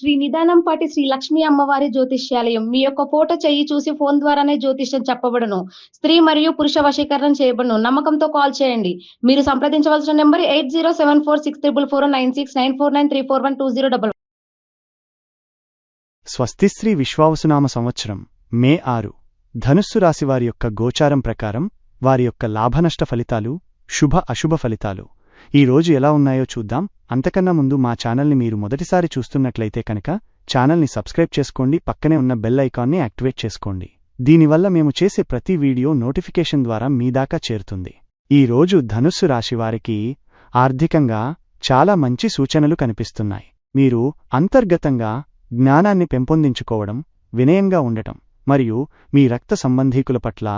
శ్రీ నిదానంపాటి శ్రీ లక్ష్మీ అమ్మవారి జ్యోతిష్యాలయం. మీ యొక్క ఫోటో చెయ్యి చూసి ఫోన్ ద్వారానే జ్యోతిష్యం చెప్పబడను. స్త్రీ మరియు పురుష వశీకరణం చేయబడను. నమ్మకంతో కాల్ చేయండి. మీరు సంప్రదించవలసిన number eight zero seven four six triple four nine six nine four nine three four one two zero double. స్వస్తిశ్రీ విశ్వావసునామ సంవత్సరం మే ఆరు. ధనుస్సు రాశివారి యొక్క గోచారం ప్రకారం వారి యొక్క లాభనష్ట ఫలితాలు శుభ అశుభ ఫలితాలు. ఈ రోజు ఎలా ఉన్నాయో చూద్దాం. అంతకన్నా ముందు మా ఛానల్ని మీరు మొదటిసారి చూస్తున్నట్లయితే కనుక ఛానల్ని సబ్స్క్రైబ్ చేసుకోండి పక్కనే ఉన్న బెల్ ఐకాన్ని యాక్టివేట్ చేసుకోండి. దీనివల్ల మేము చేసే ప్రతి వీడియో నోటిఫికేషన్ ద్వారా మీ దాకా చేరుతుంది. ఈ రోజు ధనుస్సు రాశివారికి ఆర్థికంగా చాలా మంచి సూచనలు కనిపిస్తున్నాయి. మీరు అంతర్గతంగా జ్ఞానాన్ని పెంపొందించుకోవడం వినయంగా ఉండటం మరియు మీ రక్త సంబంధీకుల పట్ల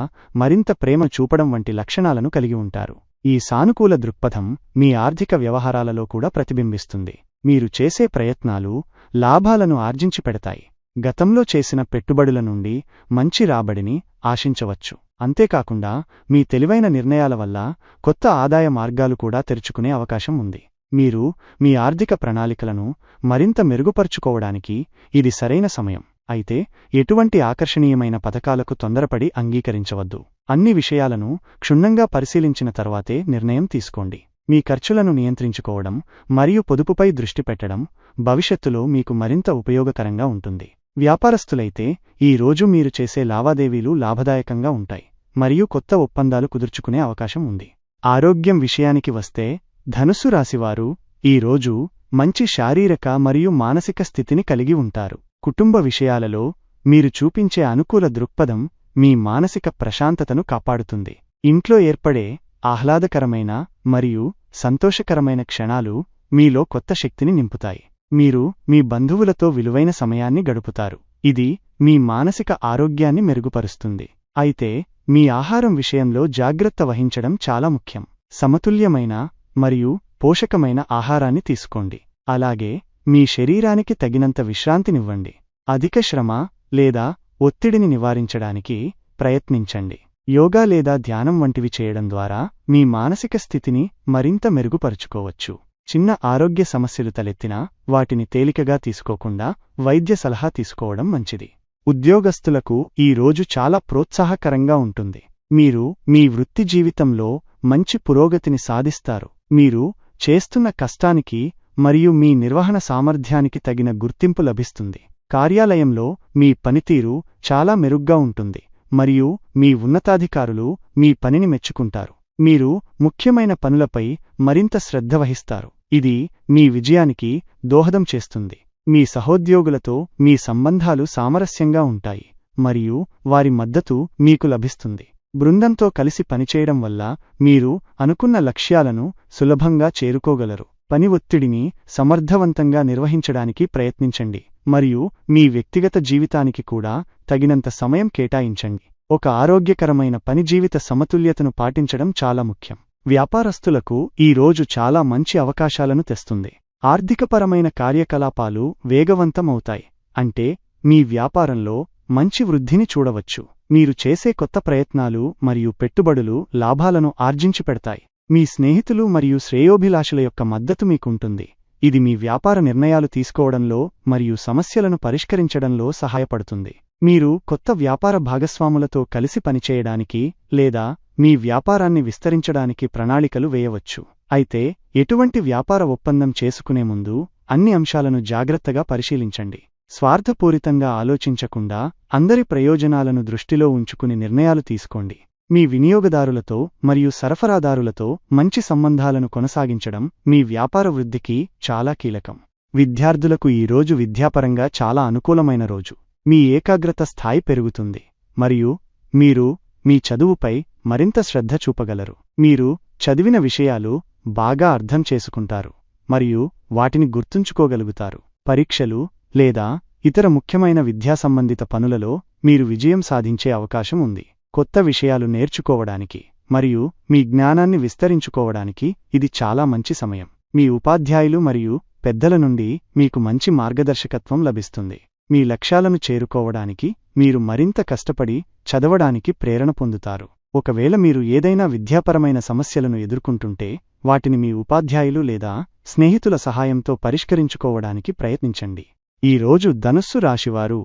మరింత ప్రేమ చూపడం వంటి లక్షణాలను కలిగి ఉంటారు. ఈ సానుకూల దృక్పథం మీ ఆర్థిక వ్యవహారాలలో కూడా ప్రతిబింబిస్తుంది. మీరు చేసే ప్రయత్నాలు లాభాలను ఆర్జించి పెడతాయి గతంలో చేసిన పెట్టుబడుల నుండి మంచి రాబడిని ఆశించవచ్చు. అంతేకాకుండా మీ తెలివైన నిర్ణయాల వల్ల కొత్త ఆదాయ మార్గాలు కూడా తెరుచుకునే అవకాశం ఉంది. మీరు మీ ఆర్థిక ప్రణాళికలను మరింత మెరుగుపరుచుకోవడానికి ఇది సరైన సమయం. అయితే ఎటువంటి ఆకర్షణీయమైన పథకాలకు తొందరపడి అంగీకరించవద్దు. అన్ని విషయాలను క్షుణ్ణంగా పరిశీలించిన తర్వాతే నిర్ణయం తీసుకోండి. మీ ఖర్చులను నియంత్రించుకోవడం మరియు పొదుపుపై దృష్టి పెట్టడం భవిష్యత్తులో మీకు మరింత ఉపయోగకరంగా ఉంటుంది. వ్యాపారస్తులైతే ఈ రోజు మీరు చేసే లావాదేవీలు లాభదాయకంగా ఉంటాయి మరియు కొత్త ఒప్పందాలు కుదుర్చుకునే అవకాశం ఉంది. ఆరోగ్యం విషయానికి వస్తే ధనుస్సు రాశివారు ఈ రోజు మంచి శారీరక మరియు మానసిక స్థితిని కలిగి ఉంటారు. కుటుంబ విషయాలలో మీరు చూపించే అనుకూల దృక్పథం మీ మానసిక ప్రశాంతతను కాపాడుతుంది. ఇంట్లో ఏర్పడే ఆహ్లాదకరమైన మరియు సంతోషకరమైన క్షణాలు మీలో కొత్త శక్తిని నింపుతాయి. మీరు మీ బంధువులతో విలువైన సమయాన్ని గడుపుతారు. ఇది మీ మానసిక ఆరోగ్యాన్ని మెరుగుపరుస్తుంది. అయితే మీ ఆహారం విషయంలో జాగ్రత్త వహించడం చాలా ముఖ్యం. సమతుల్యమైన మరియు పోషకమైన ఆహారాన్ని తీసుకోండి. అలాగే మీ శరీరానికి తగినంత విశ్రాంతినివ్వండి. అధిక శ్రమ లేదా ఒత్తిడిని నివారించడానికి ప్రయత్నించండి. యోగా లేదా ధ్యానం వంటివి చేయడం ద్వారా మీ మానసిక స్థితిని మరింత మెరుగుపరుచుకోవచ్చు. చిన్న ఆరోగ్య సమస్యలు తలెత్తినా వాటిని తేలికగా తీసుకోకుండా వైద్య సలహా తీసుకోవడం మంచిది. ఉద్యోగస్తులకు ఈ రోజు చాలా ప్రోత్సాహకరంగా ఉంటుంది. మీరు మీ వృత్తి జీవితంలో మంచి పురోగతిని సాధిస్తారు. మీరు చేస్తున్న కష్టానికి మరియు మీ నిర్వహణ సామర్థ్యానికి తగిన గుర్తింపు లభిస్తుంది. కార్యాలయంలో మీ పనితీరు చాలా మెరుగ్గా ఉంటుంది మరియు మీ ఉన్నతాధికారులు మీ పనిని మెచ్చుకుంటారు. మీరు ముఖ్యమైన పనులపై మరింత శ్రద్ధ వహిస్తారు. ఇది మీ విజయానికి దోహదం చేస్తుంది. మీ సహోద్యోగులతో మీ సంబంధాలు సామరస్యంగా ఉంటాయి మరియు వారి మద్దతు మీకు లభిస్తుంది. బృందంతో కలిసి పనిచేయడం వల్ల మీరు అనుకున్న లక్ష్యాలను సులభంగా చేరుకోగలరు. పని ఒత్తిడిని సమర్థవంతంగా నిర్వహించడానికి ప్రయత్నించండి. మరియు మీ వ్యక్తిగత జీవితానికి కూడా తగినంత సమయం కేటాయించండి. ఒక ఆరోగ్యకరమైన పని జీవిత సమతుల్యతను పాటించడం చాలా ముఖ్యం. వ్యాపారస్తులకు ఈ రోజు చాలా మంచి అవకాశాలను తెస్తుంది. ఆర్థికపరమైన కార్యకలాపాలు వేగవంతమవుతాయి. అంటే మీ వ్యాపారంలో మంచి వృద్ధిని చూడవచ్చు. మీరు చేసే కొత్త ప్రయత్నాలు మరియు పెట్టుబడులు లాభాలను ఆర్జించిపెడతాయి. మీ స్నేహితులు మరియు శ్రేయోభిలాషుల యొక్క మద్దతు మీకుంటుంది. ఇది మీ వ్యాపార నిర్ణయాలు తీసుకోవడంలో మరియు సమస్యలను పరిష్కరించడంలో సహాయపడుతుంది. మీరు కొత్త వ్యాపార భాగస్వాములతో కలిసి పనిచేయడానికి లేదా మీ వ్యాపారాన్ని విస్తరించడానికి ప్రణాళికలు వేయవచ్చు. అయితే ఎటువంటి వ్యాపార ఒప్పందం చేసుకునే ముందు అన్ని అంశాలను జాగ్రత్తగా పరిశీలించండి. స్వార్థపూరితంగా ఆలోచించకుండా అందరి ప్రయోజనాలను దృష్టిలో ఉంచుకుని నిర్ణయాలు తీసుకోండి. మీ వినియోగదారులతో మరియు సరఫరాదారులతో మంచి సంబంధాలను కొనసాగించడం మీ వ్యాపార వృద్ధికి చాలా కీలకం. విద్యార్థులకు ఈ రోజు విద్యాపరంగా చాలా అనుకూలమైన రోజు. మీ ఏకాగ్రత స్థాయి పెరుగుతుంది. మరియు మీరు మీ చదువుపై మరింత శ్రద్ధ చూపగలరు. మీరు చదివిన విషయాలు బాగా అర్థం చేసుకుంటారు. మరియు వాటిని గుర్తుంచుకోగలుగుతారు. పరీక్షలు లేదా ఇతర ముఖ్యమైన విద్యాసంబంధిత పనులలో మీరు విజయం సాధించే అవకాశం ఉంది. కొత్త విషయాలు నేర్చుకోవడానికి మరియు మీ జ్ఞానాన్ని విస్తరించుకోవడానికి ఇది చాలా మంచి సమయం. మీ ఉపాధ్యాయులు మరియు పెద్దల నుండి మీకు మంచి మార్గదర్శకత్వం లభిస్తుంది. మీ లక్ష్యాలను చేరుకోవడానికి మీరు మరింత కష్టపడి చదవడానికి ప్రేరణ పొందుతారు. ఒకవేళ మీరు ఏదైనా విద్యాపరమైన సమస్యలను ఎదుర్కొంటుంటే వాటిని మీ ఉపాధ్యాయులు లేదా స్నేహితుల సహాయంతో పరిష్కరించుకోవడానికి ప్రయత్నించండి. ఈరోజు ధనుస్సు రాశివారు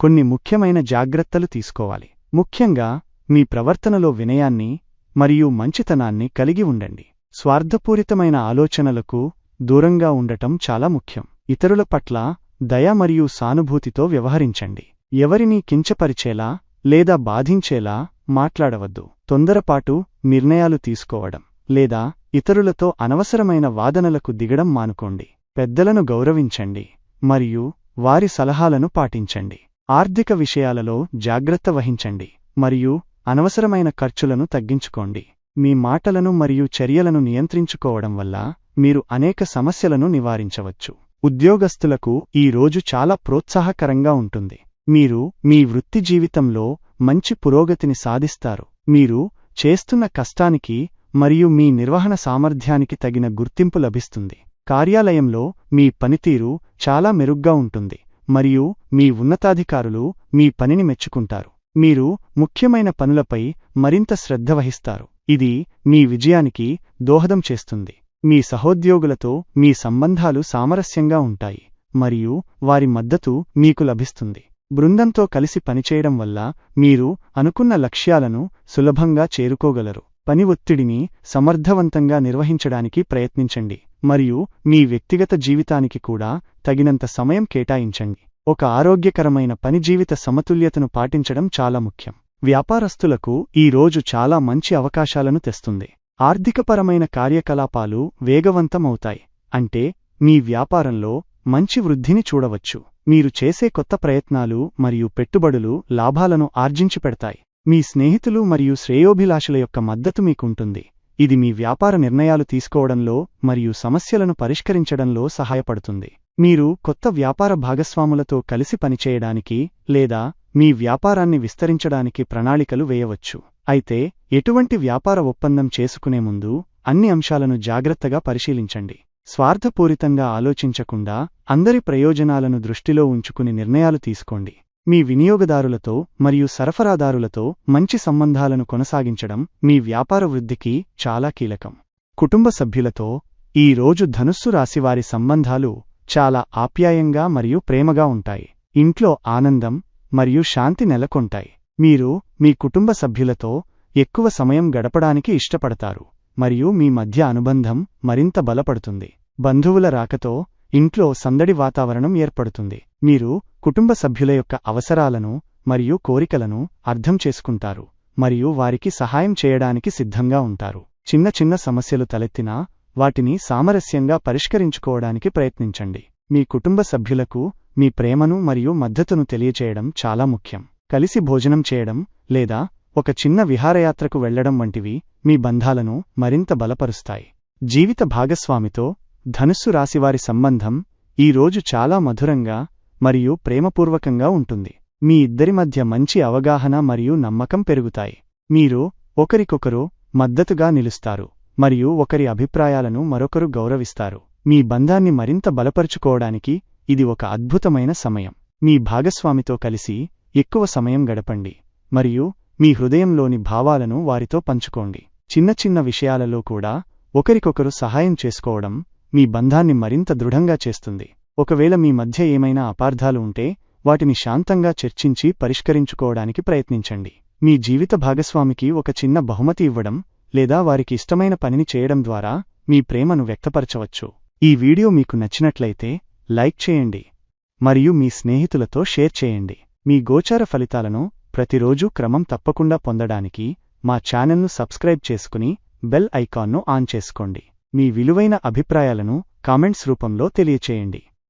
కొన్ని ముఖ్యమైన జాగ్రత్తలు తీసుకోవాలి. ముఖ్యంగా మీ ప్రవర్తనలో వినయాన్ని మరియు మంచితనాన్ని కలిగి ఉండండి. స్వార్థపూరితమైన ఆలోచనలకు దూరంగా ఉండటం చాలా ముఖ్యం. ఇతరుల పట్ల దయ మరియు సానుభూతితో వ్యవహరించండి. ఎవరినీ కించపరిచేలా లేదా బాధించేలా మాట్లాడవద్దు. తొందరపాటు నిర్ణయాలు తీసుకోవడం లేదా ఇతరులతో అనవసరమైన వాదనలకు దిగడం మానుకోండి. పెద్దలను గౌరవించండి మరియు వారి సలహాలను పాటించండి. ఆర్థిక విషయాలలో జాగ్రత్త వహించండి మరియు అనవసరమైన ఖర్చులను తగ్గించుకోండి. మీ మాటలను మరియు చర్యలను నియంత్రించుకోవడం వల్ల మీరు అనేక సమస్యలను నివారించవచ్చు. ఉద్యోగస్తులకు ఈ రోజు చాలా ప్రోత్సాహకరంగా ఉంటుంది. మీరు మీ వృత్తి జీవితంలో మంచి పురోగతిని సాధిస్తారు. మీరు చేస్తున్న కష్టానికి మరియు మీ నిర్వహణ సామర్థ్యానికి తగిన గుర్తింపు లభిస్తుంది. కార్యాలయంలో మీ పనితీరు చాలా మెరుగ్గా ఉంటుంది. మరియు మీ ఉన్నతాధికారులు మీ పనిని మెచ్చుకుంటారు. మీరు ముఖ్యమైన పనులపై మరింత శ్రద్ధ వహిస్తారు. ఇది మీ విజయానికి దోహదం చేస్తుంది. మీ సహోద్యోగులతో మీ సంబంధాలు సామరస్యంగా ఉంటాయి మరియు వారి మద్దతు మీకు లభిస్తుంది. బృందంతో కలిసి పనిచేయడం వల్ల మీరు అనుకున్న లక్ష్యాలను సులభంగా చేరుకోగలరు. పని ఒత్తిడిని సమర్థవంతంగా నిర్వహించడానికి ప్రయత్నించండి మరియు మీ వ్యక్తిగత జీవితానికి కూడా తగినంత సమయం కేటాయించండి. ఒక ఆరోగ్యకరమైన పని జీవిత సమతుల్యతను పాటించడం చాలా ముఖ్యం. వ్యాపారస్తులకు ఈ రోజు చాలా మంచి అవకాశాలను తెస్తుంది. ఆర్థికపరమైన కార్యకలాపాలు వేగవంతమవుతాయి. అంటే మీ వ్యాపారంలో మంచి వృద్ధిని చూడవచ్చు. మీరు చేసే కొత్త ప్రయత్నాలు మరియు పెట్టుబడులు లాభాలను ఆర్జించిపెడతాయి. మీ స్నేహితులు మరియు శ్రేయోభిలాషుల యొక్క మద్దతు మీకుంటుంది. ఇది మీ వ్యాపార నిర్ణయాలు తీసుకోవడంలో మరియు సమస్యలను పరిష్కరించడంలో సహాయపడుతుంది. మీరు కొత్త వ్యాపార భాగస్వాములతో కలిసి పనిచేయడానికి లేదా మీ వ్యాపారాన్ని విస్తరించడానికి ప్రణాళికలు వేయవచ్చు. అయితే ఎటువంటి వ్యాపార ఒప్పందం చేసుకునే ముందు అన్ని అంశాలను జాగ్రత్తగా పరిశీలించండి. స్వార్థపూరితంగా ఆలోచించకుండా అందరి ప్రయోజనాలను దృష్టిలో ఉంచుకుని నిర్ణయాలు తీసుకోండి. మీ వినియోగదారులతో మరియు సరఫరాదారులతో మంచి సంబంధాలను కొనసాగించడం మీ వ్యాపార వృద్ధికి చాలా కీలకం. కుటుంబ సభ్యులతో ఈ రోజు ధనుస్సు రాశివారి సంబంధాలు చాలా ఆప్యాయంగా మరియు ప్రేమగా ఉంటాయి. ఇంట్లో ఆనందం మరియు శాంతి నెలకొంటాయి. మీరు మీ కుటుంబ సభ్యులతో ఎక్కువ సమయం గడపడానికి ఇష్టపడతారు మరియు మీ మధ్య అనుబంధం మరింత బలపడుతుంది. బంధువుల రాకతో ఇంట్లో సందడి వాతావరణం ఏర్పడుతుంది. మీరు కుటుంబ సభ్యుల యొక్క అవసరాలను మరియు కోరికలను అర్థం చేసుకుంటారు మరియు వారికి సహాయం చేయడానికి సిద్ధంగా ఉంటారు. చిన్న చిన్న సమస్యలు తలెత్తినా వాటిని సామరస్యంగా పరిష్కరించుకోవడానికి ప్రయత్నించండి. మీ కుటుంబ సభ్యులకు మీ ప్రేమను మరియు మద్దతును తెలియచేయడం చాలా ముఖ్యం. కలిసి భోజనం చేయడం లేదా ఒక చిన్న విహారయాత్రకు వెళ్ళడం వంటివి మీ బంధాలను మరింత బలపరుస్తాయి. జీవిత భాగస్వామితో ధనుస్సు రాశివారి సంబంధం ఈ రోజు చాలా మధురంగా మరియు ప్రేమపూర్వకంగా ఉంటుంది. మీ ఇద్దరి మధ్య మంచి అవగాహన మరియు నమ్మకం పెరుగుతాయి. మీరు ఒకరికొకరు మద్దతుగా నిలుస్తారు మరియు ఒకరి అభిప్రాయాలను మరొకరు గౌరవిస్తారు. మీ బంధాన్ని మరింత బలపరుచుకోవడానికి ఇది ఒక అద్భుతమైన సమయం. మీ భాగస్వామితో కలిసి ఎక్కువ సమయం గడపండి మరియు మీ హృదయంలోని భావాలను వారితో పంచుకోండి. చిన్న చిన్న విషయాలలో కూడా ఒకరికొకరు సహాయం చేసుకోవడం మీ బంధాన్ని మరింత దృఢంగా చేస్తుంది. ఒకవేళ మీ మధ్య ఏమైనా అపార్థాలు ఉంటే వాటిని శాంతంగా చర్చించి పరిష్కరించుకోవడానికి ప్రయత్నించండి. మీ జీవిత భాగస్వామికి ఒక చిన్న బహుమతి ఇవ్వడం లేదా వారికి ఇష్టమైన పనిని చేయడం ద్వారా మీ ప్రేమను వ్యక్తపరచవచ్చు. ఈ వీడియో మీకు నచ్చినట్లయితే లైక్ చేయండి. మరియు మీ స్నేహితులతో షేర్ చేయండి. మీ గోచార ఫలితాలను ప్రతిరోజూ క్రమం తప్పకుండా పొందడానికి మా ఛానల్ను సబ్స్క్రైబ్ చేసుకుని బెల్ ఐకాన్ను ఆన్ చేసుకోండి. మీ విలువైన అభిప్రాయాలను కామెంట్స్ రూపంలో తెలియచేయండి.